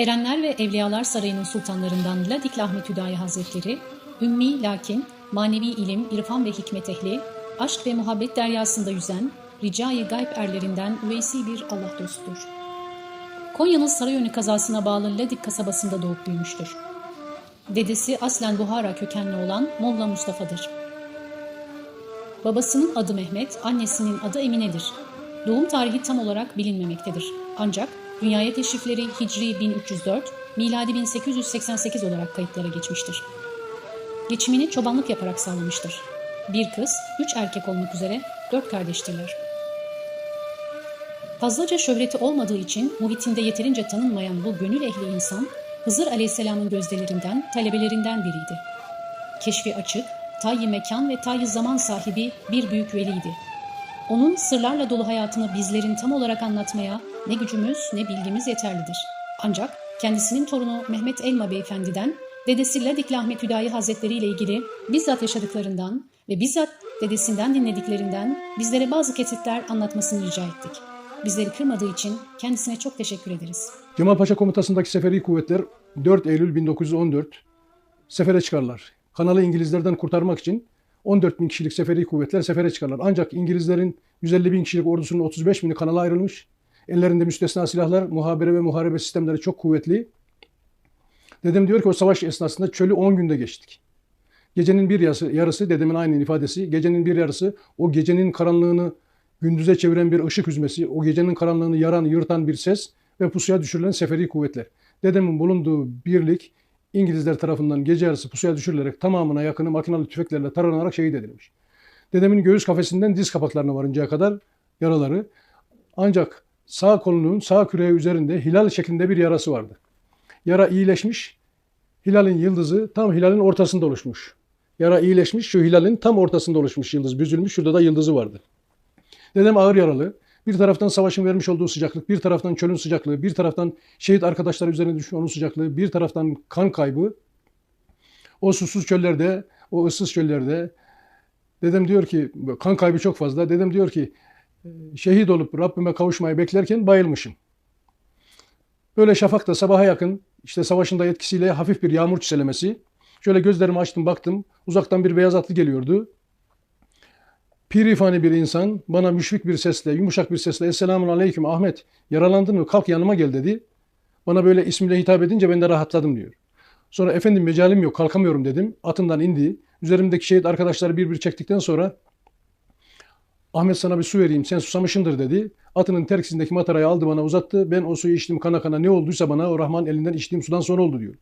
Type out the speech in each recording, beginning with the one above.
Erenler ve Evliyalar Sarayı'nın sultanlarından Ladikli Ahmet Hüdayi Hazretleri, ümmi lakin manevi ilim, irfan ve hikmet ehli, aşk ve muhabbet deryasında yüzen, ricai gayb erlerinden üveysi bir Allah dostudur. Konya'nın Sarayönü kazasına bağlı Ladik kasabasında doğup büyümüştür. Dedesi aslen Buhara kökenli olan Molla Mustafa'dır. Babasının adı Mehmet, annesinin adı Emine'dir. Doğum tarihi tam olarak bilinmemektedir. Ancak dünyaya teşrifleri Hicri 1304, miladi 1888 olarak kayıtlara geçmiştir. Geçimini çobanlık yaparak sağlamıştır. Bir kız, üç erkek olmak üzere dört kardeştirler. Fazlaca şöhreti olmadığı için muhitinde yeterince tanınmayan bu gönül ehli insan, Hızır Aleyhisselam'ın gözdelerinden, talebelerinden biriydi. Keşfi açık, tayyi mekan ve tayyi zaman sahibi bir büyük veliydi. Onun sırlarla dolu hayatını bizlerin tam olarak anlatmaya ne gücümüz ne bilgimiz yeterlidir. Ancak kendisinin torunu Mehmet Elma Beyefendi'den dedesi Ladikli Ahmet Hüdayi Hazretleri ile ilgili bizzat yaşadıklarından ve bizzat dedesinden dinlediklerinden bizlere bazı kesitler anlatmasını rica ettik. Bizleri kırmadığı için kendisine çok teşekkür ederiz. Kemalpaşa Komutası'ndaki seferi kuvvetler 4 Eylül 1914 sefere çıkarlar. Kanalı İngilizlerden kurtarmak için 14 bin kişilik seferi kuvvetler sefere çıkarlar. Ancak İngilizlerin 150 bin kişilik ordusunun 35 bini kanala ayrılmış. Ellerinde müstesna silahlar, muhabere ve muharebe sistemleri çok kuvvetli. Dedem diyor ki o savaş esnasında çölü 10 günde geçtik. Gecenin bir yarısı, yarısı dedemin aynı ifadesi, gecenin bir yarısı o gecenin karanlığını gündüze çeviren bir ışık hüzmesi, o gecenin karanlığını yaran, yırtan bir ses ve pusuya düşürülen seferi kuvvetler. Dedemin bulunduğu birlik İngilizler tarafından gece yarısı pusuya düşürülerek tamamına yakını makinalı tüfeklerle taranarak şehit edilmiş. Dedemin göğüs kafesinden diz kapaklarına varıncaya kadar yaraları ancak sağ kolunun sağ küreği üzerinde hilal şeklinde bir yarası vardı. Yara iyileşmiş, hilalin yıldızı tam hilalin ortasında oluşmuş. Yara iyileşmiş, şu hilalin tam ortasında oluşmuş yıldız büzülmüş, şurada da yıldızı vardı. Dedem ağır yaralı. Bir taraftan savaşın vermiş olduğu sıcaklık, bir taraftan çölün sıcaklığı, bir taraftan şehit arkadaşlar üzerine düşmüş onun sıcaklığı, bir taraftan kan kaybı. O susuz çöllerde, o ıssız çöllerde dedem diyor ki kan kaybı çok fazla. Dedem diyor ki şehit olup Rabbime kavuşmayı beklerken bayılmışım. Böyle şafakta sabaha yakın işte savaşın da etkisiyle hafif bir yağmur çiselemesi. Şöyle gözlerimi açtım baktım. Uzaktan bir beyaz atlı geliyordu. Pirifani bir insan bana müşfik bir sesle, yumuşak bir sesle Esselamun Aleyküm Ahmet yaralandın mı kalk yanıma gel dedi. Bana böyle ismiyle hitap edince ben de rahatladım diyor. Sonra efendim mecalim yok kalkamıyorum dedim. Atından indi. Üzerimdeki şehit arkadaşları bir bir çektikten sonra Ahmet sana bir su vereyim sen susamışındır dedi. Atının terkisindeki matarayı aldı bana uzattı. Ben o suyu içtim kana kana ne olduysa bana o Rahman elinden içtiğim sudan sonra oldu diyor.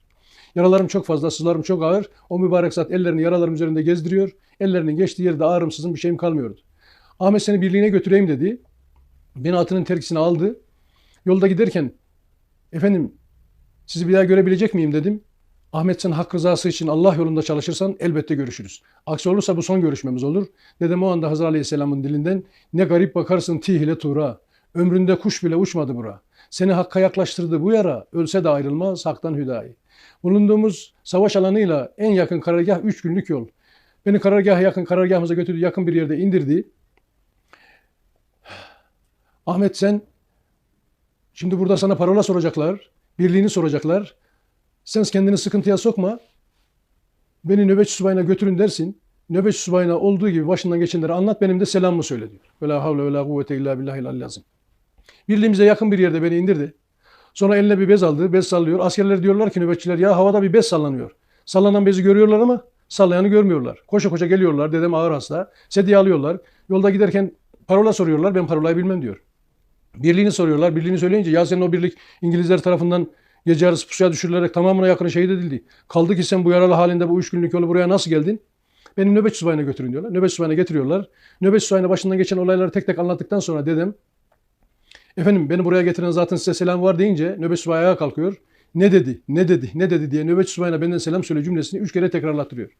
Yaralarım çok fazla, sızlarım çok ağır. O mübarek zat ellerini yaralarım üzerinde gezdiriyor. Ellerinin geçtiği yerde ağrım sızım bir şeyim kalmıyordu. Ahmet seni birliğine götüreyim dedi. Beni atının terkisine aldı. Yolda giderken efendim sizi bir daha görebilecek miyim dedim. Ahmet sen hak rızası için Allah yolunda çalışırsan elbette görüşürüz. Aksi olursa bu son görüşmemiz olur. Dedem o anda Hazır Aleyhisselam'ın dilinden ne garip bakarsın tih ile tuğra. Ömründe kuş bile uçmadı bura. Seni hakka yaklaştırdı bu yara. Ölse de ayrılmaz haktan hüdayi. Bulunduğumuz savaş alanıyla en yakın karargah 3 günlük yol. Beni karargaha yakın, karargahımıza götürdü, yakın bir yerde indirdi. Ahmet sen, şimdi burada sana parola soracaklar, birliğini soracaklar. Sen kendini sıkıntıya sokma. Beni nöbetçi subayına götürün dersin. Nöbetçi subayına olduğu gibi başından geçenleri anlat, benim de selamımı söyle diyor. Ve la havle ve la kuvvete illa billahil lazım. Birliğimize yakın bir yerde beni indirdi. Sonra eline bir bez aldı, bez sallıyor. Askerler diyorlar ki nöbetçiler ya havada bir bez sallanıyor. Sallanan bezi görüyorlar ama sallayanı görmüyorlar. Koşa koşa geliyorlar. Dedem ağır hasta. Sedye alıyorlar. Yolda giderken parola soruyorlar. Ben parolayı bilmem diyor. Birliğini soruyorlar. Birliğini söyleyince ya senin o birlik İngilizler tarafından gece yarısı pusuya düşürülerek tamamına yakın şehit edildi. Kaldı ki sen bu yaralı halinde bu üç günlük yolu buraya nasıl geldin? Beni nöbetçi subayına götürün diyorlar. Nöbetçi subayına getiriyorlar. Nöbetçi subayına başından geçen olayları tek tek anlattıktan sonra dedem Efendim beni buraya getiren zaten size selam var deyince nöbet subayı ayağa kalkıyor. Ne dedi, ne dedi, ne dedi diye nöbet subayına benden selam söyle cümlesini üç kere tekrarlattırıyor.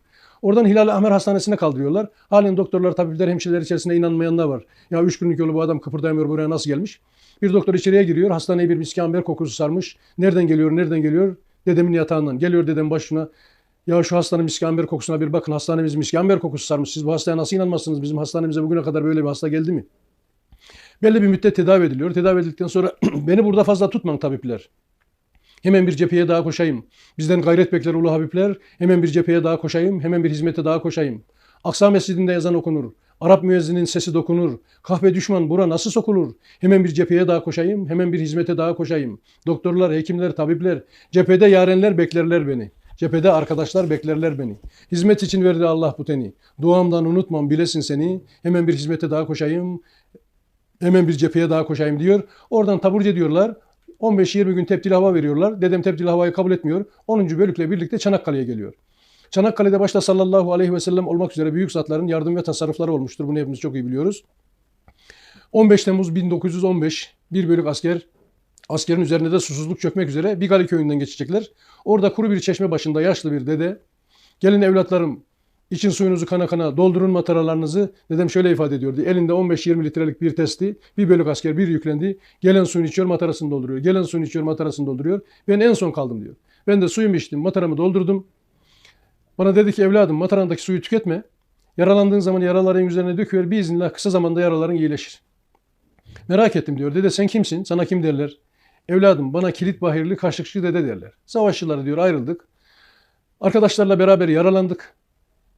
Oradan Hilal Ahmer Hastanesi'ne kaldırıyorlar. Halen doktorlar, tabipler, hemşireler içerisinde inanmayanlar var. Ya üç günlük yolu bu adam kıpırdayamıyor buraya nasıl gelmiş? Bir doktor içeriye giriyor. Hastaneye bir miski amber kokusu sarmış. Nereden geliyor, nereden geliyor? Dedemin yatağından. Geliyor dedem başına. Ya şu hastanın miski amber kokusuna bir bakın. Hastanemiz miski amber kokusu sarmış. Siz bu hastaya nasıl inanmazsınız? Bizim hastanemize bugüne kadar böyle bir hasta geldi mi? Belli bir müddet tedavi ediliyor. Tedavi edildikten sonra beni burada fazla tutmayın tabipler. Hemen bir cepheye daha koşayım. Bizden gayret bekler ulu Habibler. Hemen bir cepheye daha koşayım. Hemen bir hizmete daha koşayım. Aksa Mescidinde ezan okunur. Arap müezzinin sesi dokunur. Kahve düşman bura nasıl sokulur? Hemen bir cepheye daha koşayım. Hemen bir hizmete daha koşayım. Doktorlar, hekimler, tabipler. Cephede yarenler beklerler beni. Cephede arkadaşlar beklerler beni. Hizmet için verdi Allah bu teni. Duamdan unutmam bilesin seni. Hemen bir hizmete daha koşayım. Hemen bir cepheye daha koşayım diyor. Oradan taburcu ediyorlar. 15-20 gün tepdili hava veriyorlar. Dedem tepdili havayı kabul etmiyor. 10. bölükle birlikte Çanakkale'ye geliyor. Çanakkale'de başta sallallahu aleyhi ve sellem olmak üzere büyük zatların yardım ve tasarrufları olmuştur. Bunu hepimiz çok iyi biliyoruz. 15 Temmuz 1915 bir bölük asker askerin üzerine de susuzluk çökmek üzere Bigali köyünden geçecekler. Orada kuru bir çeşme başında yaşlı bir dede gelin evlatlarım için suyunuzu kana kana doldurun mataralarınızı dedem şöyle ifade ediyordu. Elinde 15-20 litrelik bir testi bir bölük asker bir yüklendi. Gelen suyunu içiyor matarasını dolduruyor. Gelen suyunu içiyor matarasını dolduruyor. Ben en son kaldım diyor. Ben de suyumu içtim mataramı doldurdum. Bana dedi ki evladım matarandaki suyu tüketme. Yaralandığın zaman yaraların üzerine döküyor. Biiznillah kısa zamanda yaraların iyileşir. Merak ettim diyor. Dede sen kimsin? Sana kim derler? Evladım bana kilit bahirli kaşıkçı dede derler. Savaşçıları diyor ayrıldık. Arkadaşlarla beraber yaralandık.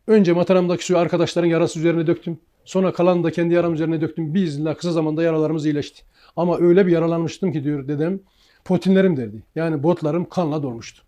Önce mataramdaki suyu arkadaşların yarası üzerine döktüm. Sonra kalanı da kendi yaram üzerine döktüm. Biiznillah kısa zamanda yaralarımız iyileşti. Ama öyle bir yaralanmıştım ki diyor dedem. Potinlerim derdi. Yani botlarım kanla dolmuştu.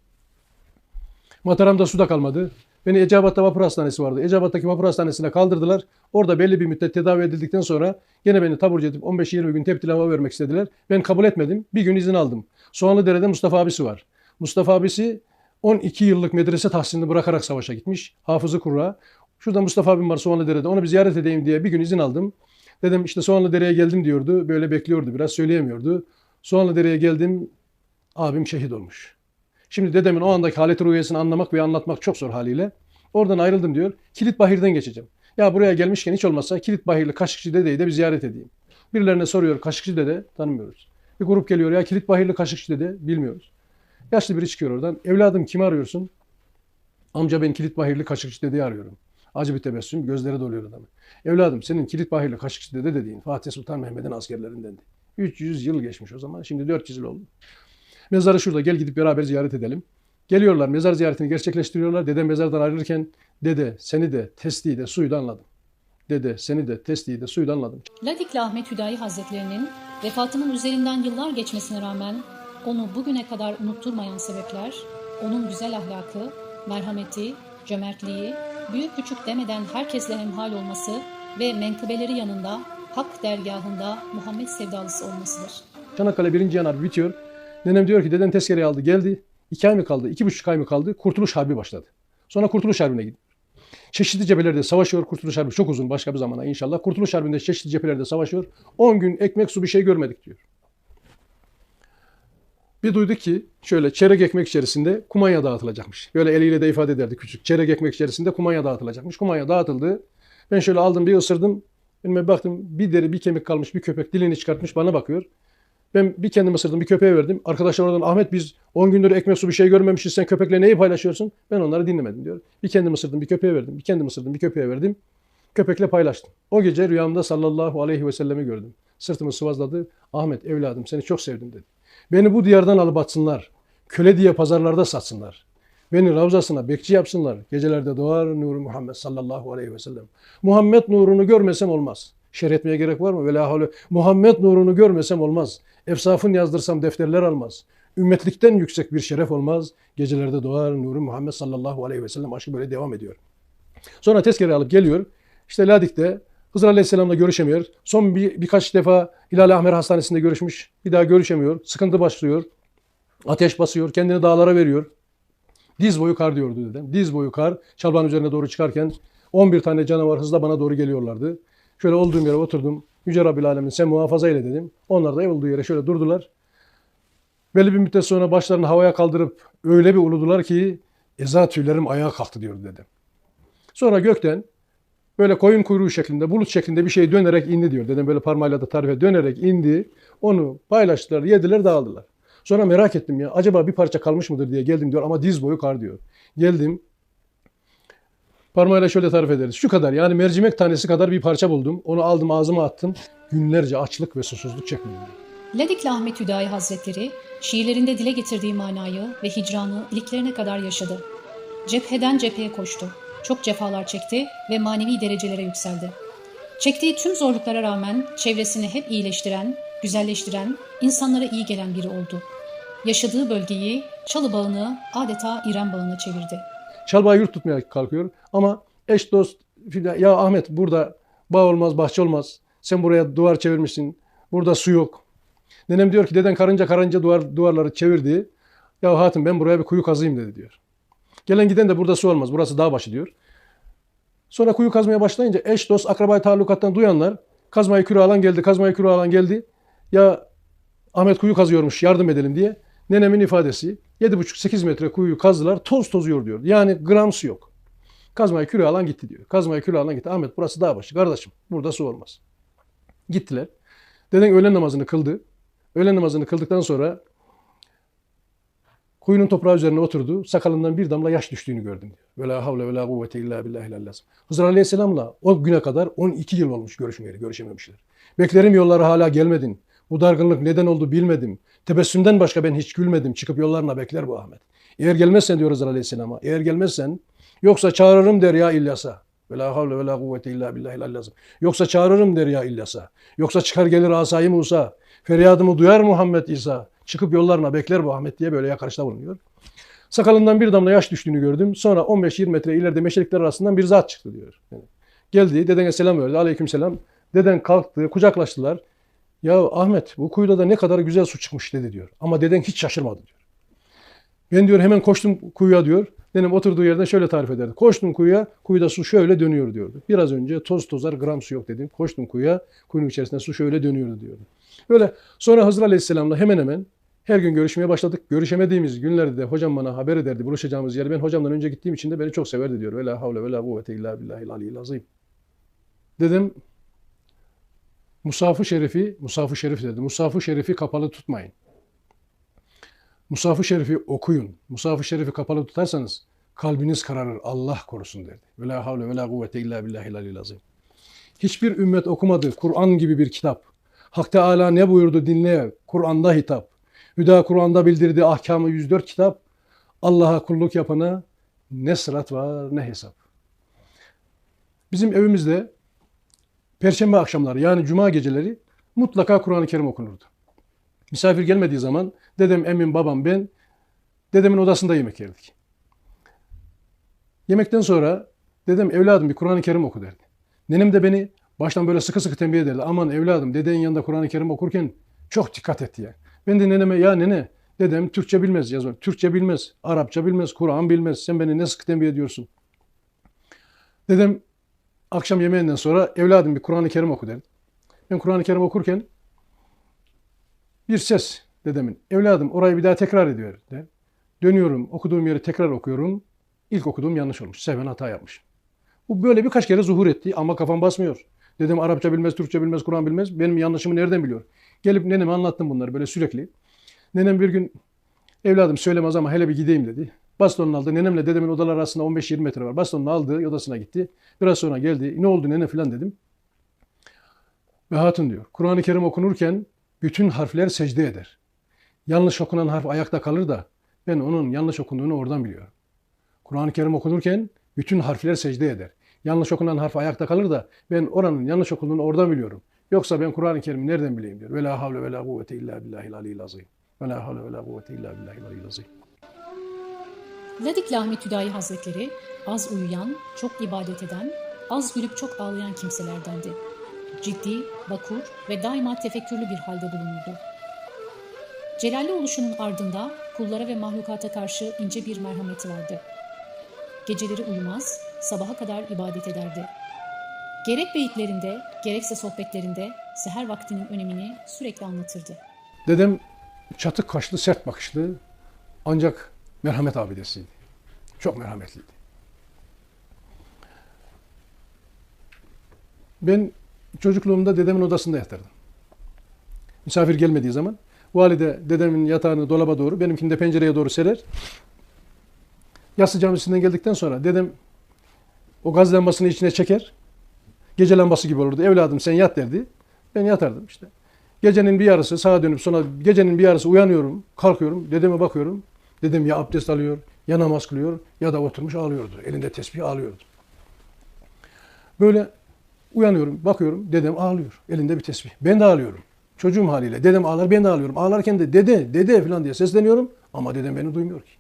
Mataramda su da kalmadı. Beni Eceabat'ta vapur hastanesi vardı. Eceabat'taki vapur hastanesine kaldırdılar. Orada belli bir müddet tedavi edildikten sonra gene beni taburcu edip 15-20 gün tepkili hava vermek istediler. Ben kabul etmedim. Bir gün izin aldım. Soğanlıdere'de Mustafa abisi var. Mustafa abisi 12 yıllık medrese tahsilini bırakarak savaşa gitmiş. Hafızı kurra. Şurada Mustafa abim var Soğanlıdere'de. Onu bir ziyaret edeyim diye bir gün izin aldım. Dedim işte Soğanlıdere'ye geldim diyordu. Böyle bekliyordu biraz söyleyemiyordu. Soğanlıdere'ye geldim. Abim şehit olmuş. Şimdi dedemin o andaki haleti ruhiyesini anlamak ve anlatmak çok zor haliyle. Oradan ayrıldım diyor. Kilit Bahir'den geçeceğim. Ya buraya gelmişken hiç olmazsa Kilit Bahirli Kaşıkçı dedeyi de bir ziyaret edeyim. Birilerine soruyor Kaşıkçı dede tanımıyoruz. Bir grup geliyor ya Kilit Bahirli Kaşıkçı dede bilmiyoruz. Yaşlı biri çıkıyor oradan. Evladım kimi arıyorsun? Amca ben Kilit Bahirli Kaşıkçı dedeyi arıyorum. Acı bir tebessüm gözleri doluyor adamın. Evladım senin Kilit Bahirli Kaşıkçı dede dediğin Fatih Sultan Mehmet'in askerlerindendi. 300 yıl geçmiş o zaman. Şimdi 400 yıl oldu. Mezarı şurada gel gidip beraber ziyaret edelim. Geliyorlar mezar ziyaretini gerçekleştiriyorlar. Dede mezardan ayrılırken dede seni de testiyi de suyu da anladım. Dede seni de testiyi de suyu da anladım. Ladikli Ahmet Hüdayi Hazretlerinin vefatının üzerinden yıllar geçmesine rağmen onu bugüne kadar unutturmayan sebepler, onun güzel ahlakı, merhameti, cömertliği, büyük küçük demeden herkesle hemhal olması ve menkıbeleri yanında hak dergahında Muhammed sevdalısı olmasıdır. Çanakkale 1. yanar bitiyor. Nenem diyor ki deden tezkereyi aldı geldi. İki ay mı kaldı? iki buçuk ay mı kaldı? Kurtuluş Harbi başladı. Sonra Kurtuluş Harbi'ne gidiyor. Çeşitli cephelerde savaşıyor. Kurtuluş Harbi çok uzun başka bir zamana inşallah. Kurtuluş Harbi'nde çeşitli cephelerde savaşıyor. 10 gün ekmek su bir şey görmedik diyor. Bir duyduk ki şöyle çeyrek ekmek içerisinde kumanya dağıtılacakmış. Böyle eliyle de ifade ederdi küçük. Çeyrek ekmek içerisinde kumanya dağıtılacakmış. Kumanya dağıtıldı. Ben şöyle aldım bir ısırdım. Önüme baktım bir deri bir kemik kalmış bir köpek dilini çıkartmış bana bakıyor. Ben bir kendim ısırdım bir köpeğe verdim. Arkadaşlar oradan Ahmet biz 10 gündür ekmek su bir şey görmemişiz sen köpekle neyi paylaşıyorsun? Ben onları dinlemedim diyor. Bir kendim ısırdım bir köpeğe verdim. Bir kendim ısırdım bir köpeğe verdim. Köpekle paylaştım. O gece rüyamda sallallahu aleyhi ve sellemi gördüm. Sırtımı sıvazladı. Ahmet evladım seni çok sevdim dedi. Beni bu diyardan alıp atsınlar. Köle diye pazarlarda satsınlar. Beni ravzasına bekçi yapsınlar. Gecelerde doğar nuru Muhammed sallallahu aleyhi ve sellem. Muhammed nurunu görmesem olmaz. Şerh etmeye gerek var mı? Vela havle. Muhammed nurunu görmesem olmaz. Efsafın yazdırsam defterler almaz. Ümmetlikten yüksek bir şeref olmaz. Gecelerde doğar nuru Muhammed sallallahu aleyhi ve sellem aşkı böyle devam ediyor. Sonra tezkere alıp geliyor. İşte Ladik'te Hızır Aleyhisselam'la görüşemiyor. Son bir, birkaç defa Hilal Ahmer Hastanesi'nde görüşmüş. Bir daha görüşemiyor. Sıkıntı başlıyor. Ateş basıyor. Kendini dağlara veriyor. Diz boyu kar diyordu dedem. Diz boyu kar. Çalban üzerine doğru çıkarken 11 tane canavar hızla bana doğru geliyorlardı. Şöyle olduğum yere oturdum. Yüce Rabbil Alemin sen muhafaza eyle dedim. Onlar da olduğu yere şöyle durdular. Belli bir müddet sonra başlarını havaya kaldırıp öyle bir uludular ki eza tüylerim ayağa kalktı diyordu dedim. Sonra gökten böyle koyun kuyruğu şeklinde, bulut şeklinde bir şey dönerek indi diyor. Dedim böyle parmağıyla da tarife dönerek indi. Onu paylaştılar, yediler, dağıldılar. Sonra merak ettim ya acaba bir parça kalmış mıdır diye geldim diyor ama diz boyu kar diyor. Geldim. Parmağıyla şöyle tarif ederiz. Şu kadar yani mercimek tanesi kadar bir parça buldum. Onu aldım ağzıma attım. Günlerce açlık ve susuzluk çekmedim. Ladikli Ahmet Hüdayi Hazretleri şiirlerinde dile getirdiği manayı ve hicranı iliklerine kadar yaşadı. Cepheden cepheye koştu. Çok cefalar çekti ve manevi derecelere yükseldi. Çektiği tüm zorluklara rağmen çevresini hep iyileştiren, güzelleştiren, insanlara iyi gelen biri oldu. Yaşadığı bölgeyi Çalı Bağı'nı adeta İrem Bağı'na çevirdi. Çalbağı yurt tutmaya kalkıyor ama eş dost filan, ya Ahmet burada bağ olmaz bahçe olmaz. Sen buraya duvar çevirmişsin. Burada su yok. Nenem diyor ki deden karınca karınca duvar, duvarları çevirdi. Ya hatun ben buraya bir kuyu kazayım dedi diyor. Gelen giden de burada su olmaz. Burası dağ başı diyor. Sonra kuyu kazmaya başlayınca eş dost akrabayı talukattan duyanlar kazmayı küre alan geldi, kazmayı küre alan geldi. Ya Ahmet kuyu kazıyormuş yardım edelim diye. Nenemin ifadesi 7,5-8 metre kuyuyu kazdılar toz tozuyor diyor. Yani gram su yok. Kazmayı küre alan gitti diyor. Kazmayı küre alan gitti. Ahmet burası dağ başı kardeşim burada su olmaz. Gittiler. Deden öğlen namazını kıldı. Öğlen namazını kıldıktan sonra kuyunun toprağı üzerine oturdu. Sakalından bir damla yaş düştüğünü gördüm diyor. Ve la havle ve la kuvvete illa billahi lazım. Hızır Aleyhisselam'la o güne kadar 12 yıl olmuş görüşmeyeli, görüşememişler. Beklerim yollara hala gelmedin. Bu dargınlık neden oldu bilmedim. Tebessümden başka ben hiç gülmedim. Çıkıp yollarına bekler bu Ahmet. Eğer gelmezsen diyor Hızır Aleyhisselam'a. Eğer gelmezsen yoksa çağırırım der ya İlyas'a. Ve la havle ve la kuvvete illa billahi lazım. Yoksa çağırırım der ya İlyas'a. Yoksa çıkar gelir asayı Musa. Feryadımı duyar Muhammed İsa. Çıkıp yollarına bekler bu Ahmet diye böyle yakarışta bulunuyor. Sakalından bir damla yaş düştüğünü gördüm. Sonra 15-20 metre ileride meşelikler arasından bir zat çıktı diyor. Yani geldi dedene selam verdi. Aleyküm selam. Deden kalktı kucaklaştılar. Ya Ahmet bu kuyuda da ne kadar güzel su çıkmış dedi diyor. Ama deden hiç şaşırmadı diyor. Ben diyor hemen koştum kuyuya diyor. Dedim oturduğu yerden şöyle tarif ederdi. Koştum kuyuya, kuyuda su şöyle dönüyor diyordu. Biraz önce toz tozar gram su yok dedim. Koştum kuyuya, kuyunun içerisinde su şöyle dönüyordu diyordu. Böyle sonra Hızır Aleyhisselam'la hemen hemen her gün görüşmeye başladık. Görüşemediğimiz günlerde de hocam bana haber ederdi buluşacağımız yeri. Ben hocamdan önce gittiğim için de beni çok severdi diyor. Ve la havle ve la kuvvete illa billahil aliyyil azim. Dedim Musaf-ı Şerif'i, Musaf-ı Şerif dedi. Musaf-ı Şerif'i kapalı tutmayın. Musaf-ı Şerif'i okuyun. Musaf-ı Şerif'i kapalı tutarsanız kalbiniz kararır. Allah korusun derdi. Ve la havle ve la kuvvete illa billahil aliyyil azim. Hiçbir ümmet okumadı Kur'an gibi bir kitap. Hak Teala ne buyurdu dinle. Kur'an'da hitap. Hüda Kur'an'da bildirdi ahkamı 104 kitap. Allah'a kulluk yapana ne sırat var ne hesap. Bizim evimizde Perşembe akşamları yani cuma geceleri mutlaka Kur'an-ı Kerim okunurdu. Misafir gelmediği zaman dedem, emmim, babam, ben dedemin odasında yemek yerdik. Yemekten sonra dedem evladım bir Kur'an-ı Kerim oku derdi. Nenem de beni baştan böyle sıkı sıkı tembih ederdi. Aman evladım dedenin yanında Kur'an-ı Kerim okurken çok dikkat et diye. Ben de neneme ya nene dedem Türkçe bilmez yazıyor. Türkçe bilmez, Arapça bilmez, Kur'an bilmez. Sen beni ne sıkı tembih ediyorsun. Dedem akşam yemeğinden sonra evladım bir Kur'an-ı Kerim oku derdi. Ben Kur'an-ı Kerim okurken bir ses dedemin. Evladım orayı bir daha tekrar ediyor. De. Dönüyorum okuduğum yeri tekrar okuyorum. İlk okuduğum yanlış olmuş. Seven hata yapmış. Bu böyle birkaç kere zuhur etti ama kafam basmıyor. Dedim Arapça bilmez, Türkçe bilmez, Kur'an bilmez. Benim yanlışımı nereden biliyor? Gelip neneme anlattım bunları böyle sürekli. Nenem bir gün evladım söylemez ama hele bir gideyim dedi. Bastonunu aldı. Nenemle dedemin odaları arasında 15-20 metre var. Bastonunu aldı, odasına gitti. Biraz sonra geldi. Ne oldu nene falan dedim. Ve hatun diyor. Kur'an-ı Kerim okunurken bütün harfler secde eder. Yanlış okunan harf ayakta kalır da ben onun yanlış okunduğunu oradan biliyorum. Kur'an-ı Kerim okunurken bütün harfler secde eder. Yanlış okunan harf ayakta kalır da ben oranın yanlış okunduğunu oradan biliyorum. Yoksa ben Kur'an-ı Kerim'i nereden bileyim diyor. Ve la havle ve la kuvvete illa billahil aliyyil azim. Ve la havle ve la kuvvete illa billahil aliyyil azim. Ladik Ahmet Hüdayi Hazretleri az uyuyan, çok ibadet eden, az gülüp çok ağlayan kimselerdendi. Ciddi, vakur ve daima tefekkürlü bir halde bulunurdu. Celalli oluşunun ardında kullara ve mahlukata karşı ince bir merhameti vardı. Geceleri uyumaz, sabaha kadar ibadet ederdi. Gerek beyitlerinde, gerekse sohbetlerinde seher vaktinin önemini sürekli anlatırdı. Dedem çatık kaşlı, sert bakışlı ancak merhamet abidesiydi. Çok merhametliydi. Ben çocukluğumda dedemin odasında yatardım. Misafir gelmediği zaman valide dedemin yatağını dolaba doğru, benimkini de pencereye doğru serer. Yatsı camisinden geldikten sonra dedem o gaz lambasını içine çeker. Gece lambası gibi olurdu. Evladım sen yat derdi. Ben yatardım işte. Gecenin bir yarısı sağa dönüp sonra gecenin bir yarısı uyanıyorum, kalkıyorum, dedeme bakıyorum. Dedem ya abdest alıyor, ya namaz kılıyor ya da oturmuş ağlıyordu. Elinde tesbih ağlıyordu. Böyle uyanıyorum, bakıyorum dedem ağlıyor. Elinde bir tesbih. Ben de ağlıyorum. Çocuğum haliyle. Dedem ağlar, ben de ağlıyorum. Ağlarken de dede, dede falan diye sesleniyorum. Ama dedem beni duymuyor ki.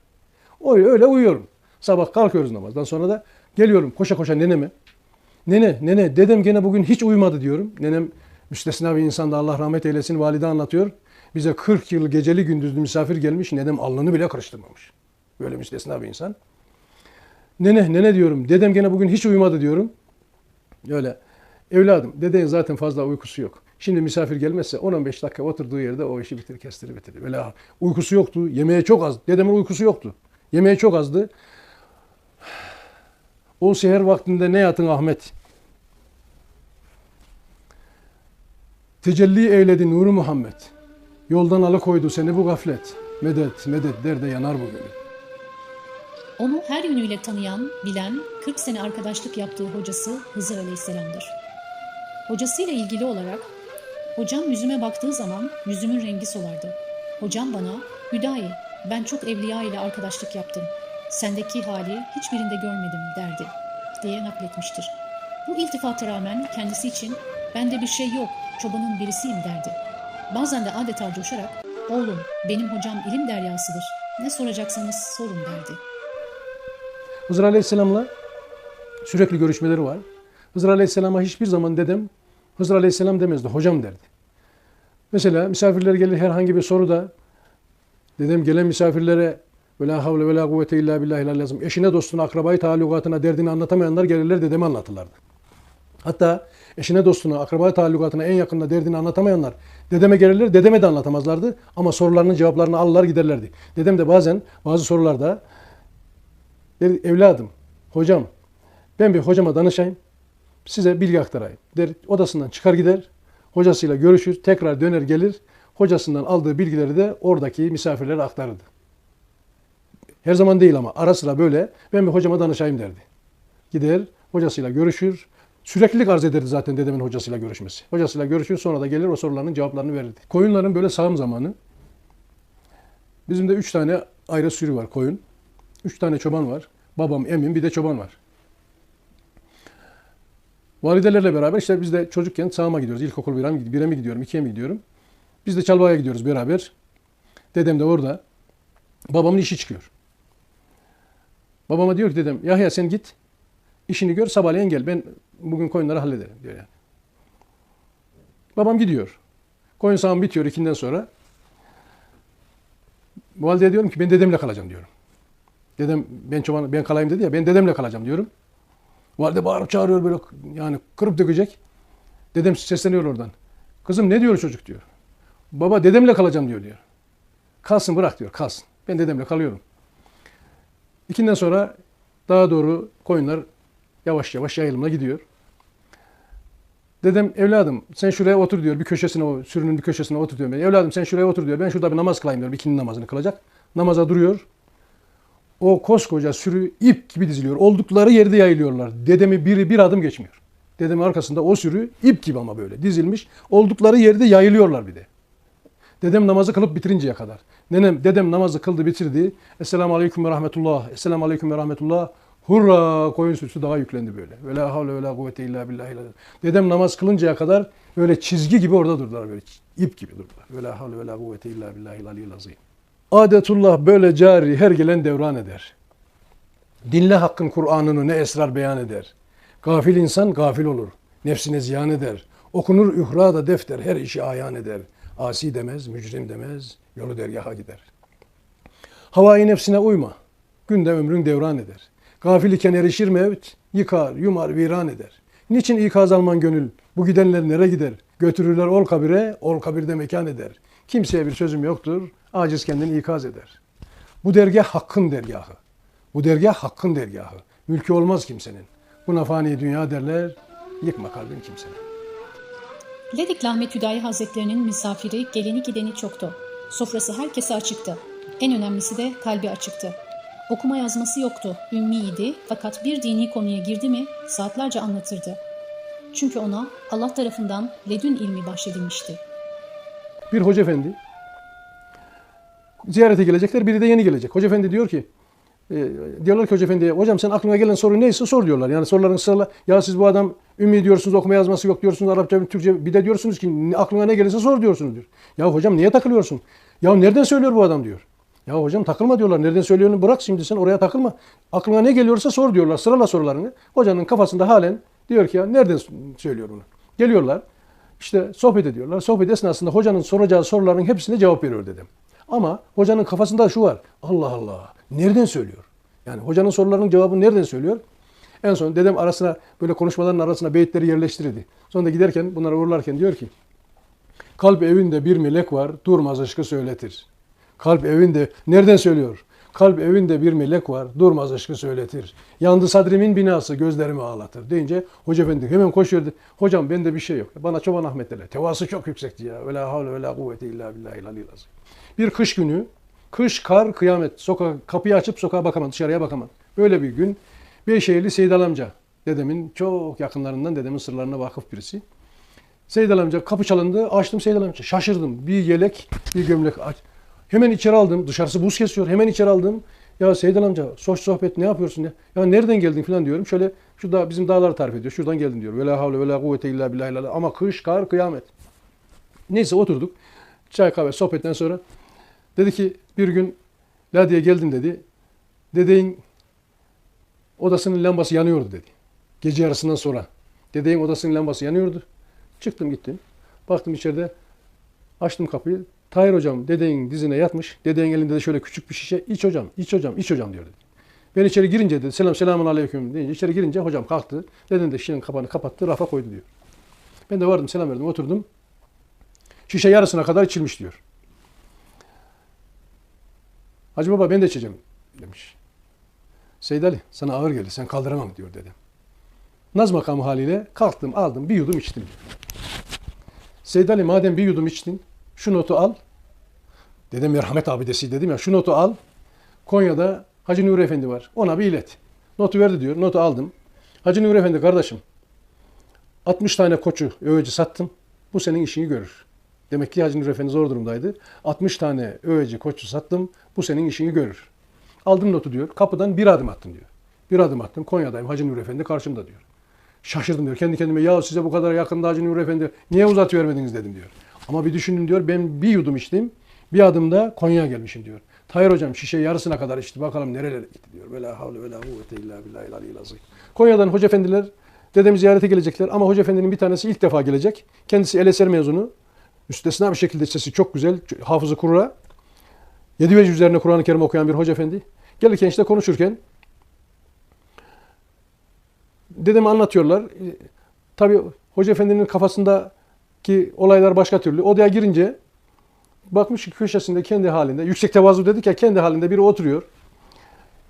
Öyle, öyle uyuyorum. Sabah kalkıyoruz namazdan sonra da geliyorum koşa koşa neneme. Nene, nene, dedem gene bugün hiç uyumadı diyorum. Nenem müstesna bir insan da Allah rahmet eylesin valide anlatıyor. Bize 40 yıl geceli gündüzlü misafir gelmiş. Nenem alnını bile karıştırmamış. Böyle müstesna bir insan. Nene, nene diyorum. Dedem gene bugün hiç uyumadı diyorum. Öyle. Evladım, dedenin zaten fazla uykusu yok. Şimdi misafir gelmezse 10-15 dakika oturduğu yerde o işi bitir, kestirir, bitirir. Öyle uykusu yoktu, yemeğe çok az. Dedemin uykusu yoktu. Yemeğe çok azdı. O seher vaktinde ne yatın Ahmet? Tecelli eyledi nuru Muhammed. Yoldan alıkoydu seni bu gaflet. Medet, medet der de yanar bu gönül. Onu her yönüyle tanıyan, bilen, 40 sene arkadaşlık yaptığı hocası Hızır Aleyhisselam'dır. Hocasıyla ilgili olarak, hocam yüzüme baktığı zaman yüzümün rengi solardı. Hocam bana, Hüdayi, ben çok evliya ile arkadaşlık yaptım. Sendeki hali hiçbirinde görmedim derdi, diye nakletmiştir. Bu iltifata rağmen kendisi için bende bir şey yok, çobanın birisiyim derdi. Bazen de adeta coşarak, oğlum benim hocam ilim deryasıdır, ne soracaksanız sorun derdi. Hızır Aleyhisselam'la sürekli görüşmeleri var. Hızır Aleyhisselam'a hiçbir zaman dedem Hızır Aleyhisselam demezdi, hocam derdi. Mesela misafirler gelir herhangi bir soruda dedem gelen misafirlere ve la havle ve la kuvvete illa billahi lazım. Eşine, dostuna, akrabayı, taallukatına, derdini anlatamayanlar gelirler dedeme anlatırlardı. Hatta eşine, dostuna, akrabayı, taallukatına en yakında derdini anlatamayanlar dedeme gelirler, dedeme de anlatamazlardı. Ama sorularının cevaplarını alırlar giderlerdi. Dedem de bazen bazı sorularda der, evladım, hocam ben bir hocama danışayım, size bilgi aktarayım der. Odasından çıkar gider, hocasıyla görüşür, tekrar döner gelir, hocasından aldığı bilgileri de oradaki misafirlere aktarırdı. Her zaman değil ama ara sıra böyle ben bir hocama danışayım derdi. Gider, hocasıyla görüşür, Süreklilik arz ederdi zaten dedemin hocasıyla görüşmesi. Hocasıyla görüşür sonra da gelir o soruların cevaplarını verirdi. Koyunların böyle sağım zamanı. Bizim de üç tane ayrı sürü var koyun. Üç tane çoban var. Babam, emin bir de çoban var. Validelerle beraber işte biz de çocukken sağıma gidiyoruz. İlkokul 1'e mi, bire mi gidiyorum, 2'ye mi gidiyorum. Biz de Çalbağ'a gidiyoruz beraber. Dedem de orada. Babamın işi çıkıyor. Babama diyor ki dedem Yahya sen git. İşini gör sabahleyin gel. Ben bugün koyunları hallederim diyor yani. Babam gidiyor. Koyun sağım bitiyor ikinden sonra. Valideye diyorum ki ben dedemle kalacağım diyorum. Dedem ben çoban ben kalayım dedi ya ben dedemle kalacağım diyorum. Valide bağırıp çağırıyor böyle yani kırıp dökecek. Dedem sesleniyor oradan. Kızım ne diyor çocuk diyor. Baba dedemle kalacağım diyor diyor. Kalsın bırak diyor kalsın. Ben dedemle kalıyorum. İkinden sonra daha doğru koyunlar yavaş yavaş yayılımla gidiyor. Dedem evladım sen şuraya otur diyor bir köşesine o sürünün bir köşesine otur diyor. Evladım sen şuraya otur diyor. Ben şurada bir namaz kılayım diyor. İkindi namazını kılacak. Namaza duruyor. O koskoca sürü ip gibi diziliyor. Oldukları yerde yayılıyorlar. Dedemi biri bir adım geçmiyor. Dedemin arkasında o sürü ip gibi ama böyle dizilmiş. Oldukları yerde yayılıyorlar bir de. Dedem namazı kılıp bitirinceye kadar. Nenem, dedem namazı kıldı bitirdi. Esselamu aleyküm ve rahmetullah. Esselamu aleyküm ve rahmetullah. Hurra koyun sürüsü daha yüklendi böyle. Ve la havle ve la kuvvete illa billahi. Dedem namaz kılıncaya kadar böyle çizgi gibi orada durdular böyle. ip gibi durdular. Ve la havle ve la kuvvete illa billahi aliyyil azim. Adetullah böyle cari her gelen devran eder. Dinle hakkın Kur'an'ını ne esrar beyan eder. Gafil insan gafil olur. Nefsine ziyan eder. Okunur ührada defter her işi ayan eder. Asi demez, mücrim demez, yolu dergaha gider. Havai nefsine uyma. Günde ömrün devran eder. Gafil iken erişir mevt, yıkar, yumar, viran eder. Niçin ikaz alman gönül? Bu gidenler nere gider? Götürürler ol kabire, ol kabirde mekan eder. Kimseye bir sözüm yoktur, aciz kendini ikaz eder. Bu dergah hakkın dergahı. Bu dergah hakkın dergahı. Mülkü olmaz kimsenin. Buna fani dünya derler, yıkma kalbin kimsenin. Ledik Ahmet Hüdayi Hazretlerinin misafiri, geleni gideni çoktu. Sofrası herkese açıktı. En önemlisi de kalbi açıktı. Okuma yazması yoktu, ümmiydi fakat bir dini konuya girdi mi saatlerce anlatırdı. Çünkü ona Allah tarafından ledün ilmi bahşedilmişti. Bir hoca efendi ziyarete gelecekler. Biri de yeni gelecek. Hoca efendi diyor ki e, diyorlar ki hoca efendiye hocam sen aklına gelen soru neyse sor diyorlar. Yani soruların sırala ya siz bu adam ümmi diyorsunuz okuma yazması yok diyorsunuz Arapça Türkçe bir de diyorsunuz ki "Ne- aklına ne gelirse sor diyorsunuz diyor. Ya hocam niye takılıyorsun? Ya nereden söylüyor bu adam diyor. Ya hocam takılma diyorlar. Nereden söylüyorsun bırak şimdi sen oraya takılma. Aklına ne geliyorsa sor diyorlar. Sırala sorularını. Hocanın kafasında halen diyor ki ya nereden söylüyor bunu? Geliyorlar. İşte sohbet ediyorlar. Sohbet esnasında hocanın soracağı soruların hepsine cevap veriyor dedim. Ama hocanın kafasında şu var. Allah Allah. Nereden söylüyor? Yani hocanın sorularının cevabını nereden söylüyor? En son dedem arasına böyle konuşmaların arasına beyitleri yerleştirirdi. Sonra giderken bunları uğurlarken diyor ki Kalp evinde bir melek var, durmaz aşkı söyletir. Kalp evinde, nereden söylüyor? Kalp evinde bir melek var, durmaz aşkı söyletir. Yandı sadrimin binası, gözlerimi ağlatır. Deyince Hoca Efendi hemen koşuyordu. Hocam bende bir şey yok. Bana Çoban Ahmet derler. Tevası çok yüksekti ya. Ve la havle ve la kuvvete illa billahi. Bir kış günü, kış, kar, kıyamet. Sokağa, kapıyı açıp sokağa bakamadı, dışarıya bakamadı. Böyle bir gün Beyşehirli Seydal amca, dedemin çok yakınlarından, dedemin sırlarına vakıf birisi. Seydal amca kapı çalındı. Açtım Seydal amca. Şaşırdım. Bir yelek, bir gömlek. aç. Hemen içeri aldım. Dışarısı buz kesiyor. Hemen içeri aldım. Ya Seydal amca hoş sohbet ne yapıyorsun ya? Ya nereden geldin falan diyorum. Şöyle şu da bizim dağları tarif ediyor. Şuradan geldim diyor. Vela havle vela kuvvete illa billahi illallah. Ama kış, kar, kıyamet. Neyse oturduk. Çay kahve sohbetten sonra dedi ki bir gün la diye geldim dedi. Dedeğin odasının lambası yanıyordu dedi. Gece yarısından sonra. Dedeğin odasının lambası yanıyordu. Çıktım gittim. Baktım içeride. Açtım kapıyı. Tahir hocam dedeğin dizine yatmış. Dedeğin elinde de şöyle küçük bir şişe. İç hocam, iç hocam, iç hocam diyor dedi. Ben içeri girince dedi. Selam selamun aleyküm deyince içeri girince hocam kalktı. Deden de şişenin kapağını kapattı. Rafa koydu diyor. Ben de vardım selam verdim oturdum. Şişe yarısına kadar içilmiş diyor. Hacı baba ben de içeceğim demiş. Seyyid Ali sana ağır gelir sen kaldıramam diyor dedem. Naz makamı haliyle kalktım aldım bir yudum içtim diyor. Ali madem bir yudum içtin şu notu al. Dedem merhamet abidesi dedim ya şu notu al. Konya'da Hacı Nuri Efendi var. Ona bir ilet. Notu verdi diyor. Notu aldım. Hacı Nuri Efendi kardeşim 60 tane koçu öğeci sattım. Bu senin işini görür. Demek ki Hacı Nuri Efendi zor durumdaydı. 60 tane öğeci koçu sattım. Bu senin işini görür. Aldım notu diyor. Kapıdan bir adım attım diyor. Bir adım attım. Konya'dayım. Hacı Nuri Efendi karşımda diyor. Şaşırdım diyor. Kendi kendime ya size bu kadar yakında Hacı Nuri Efendi niye uzat vermediniz dedim diyor. Ama bir düşünün diyor. Ben bir yudum içtim. Bir adımda Konya'ya gelmişim diyor. Tahir hocam şişe yarısına kadar içti. Bakalım nerelere gitti diyor. Vela havle vela kuvvete illa billahi aliyyil azim. Konya'dan hoca efendiler dedemi ziyarete gelecekler ama hoca efendinin bir tanesi ilk defa gelecek. Kendisi el eser mezunu. Üstesine bir şekilde sesi çok güzel. Hafızı kurra. Yedi vecih üzerine Kur'an-ı Kerim okuyan bir hoca efendi. Gelirken işte konuşurken dedemi anlatıyorlar. E, Tabii hoca efendinin kafasındaki olaylar başka türlü. Odaya girince bakmış ki köşesinde kendi halinde, yüksek tevazu dedik ya kendi halinde biri oturuyor.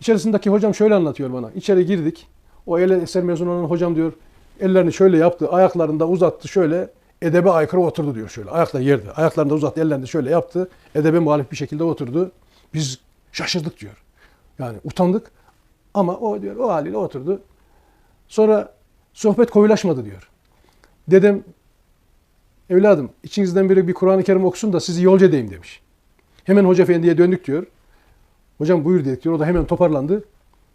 İçerisindeki hocam şöyle anlatıyor bana. İçeri girdik. O el eser mezunu olan hocam diyor ellerini şöyle yaptı, ayaklarını da uzattı şöyle edebe aykırı oturdu diyor şöyle. Ayakla yerde. Ayaklarını da uzattı, ellerini de şöyle yaptı. Edebe muhalif bir şekilde oturdu. Biz şaşırdık diyor. Yani utandık ama o diyor o haliyle oturdu. Sonra sohbet koyulaşmadı diyor. Dedem evladım içinizden biri bir Kur'an-ı Kerim okusun da sizi yolcu edeyim demiş. Hemen Hoca Efendi'ye döndük diyor. Hocam buyur dedik diyor. O da hemen toparlandı.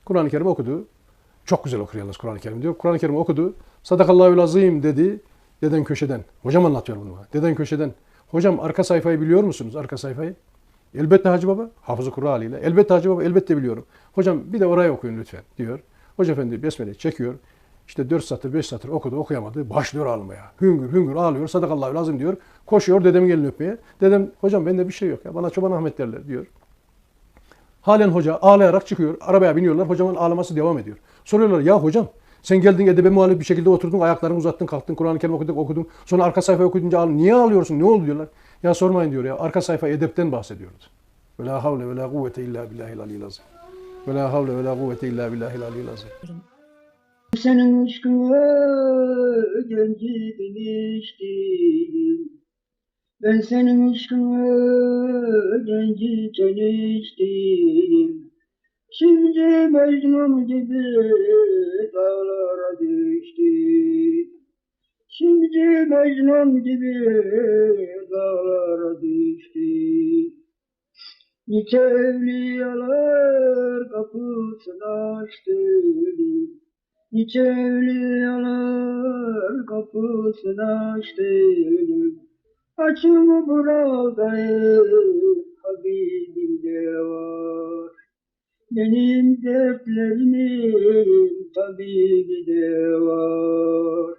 Kur'an-ı Kerim okudu. Çok güzel okuyor yalnız Kur'an-ı Kerim diyor. Kur'an-ı Kerim okudu. Sadakallahu azim dedi. Deden köşeden. Hocam anlatıyor bunu bana. Deden köşeden. Hocam arka sayfayı biliyor musunuz? Arka sayfayı. Elbette Hacı Baba. Hafızı Kur'an haliyle. Elbette Hacı Baba. Elbette biliyorum. Hocam bir de orayı okuyun lütfen diyor. Hoca Efendi besmele çekiyor. İşte 4 satır 5 satır okudu okuyamadı. Başlıyor ağlamaya. Hüngür hüngür ağlıyor. Sadakallahu lazım diyor. Koşuyor dedemin elini öpmeye. Dedem hocam bende bir şey yok ya. Bana çoban Ahmet derler diyor. Halen hoca ağlayarak çıkıyor. Arabaya biniyorlar. Hocamın ağlaması devam ediyor. Soruyorlar ya hocam sen geldin edebe muhalif bir şekilde oturdun. Ayaklarını uzattın kalktın. Kur'an-ı Kerim okudun, okudun. Sonra arka sayfayı okuyunca ağladın. Niye ağlıyorsun? Ne oldu diyorlar. Ya sormayın diyor ya. Arka sayfa edepten bahsediyordu. Ve la havle ve la kuvvete illa billahil aliyyil azim. Ve la havle ve la kuvvete illa billahil aliyyil azim. Senin aşkına genciden içtim. Ben senin aşkına genciden içtim. Şimdi Mecnun gibi dağlara düştüm. Şimdi Mecnun gibi dağlara düştüm. Nice evliyalar kapısını açtım. Nice evliyalar kapısını açtım. Açımı buradayım, Habibim de var. Benim dertlerimin tabibi de var.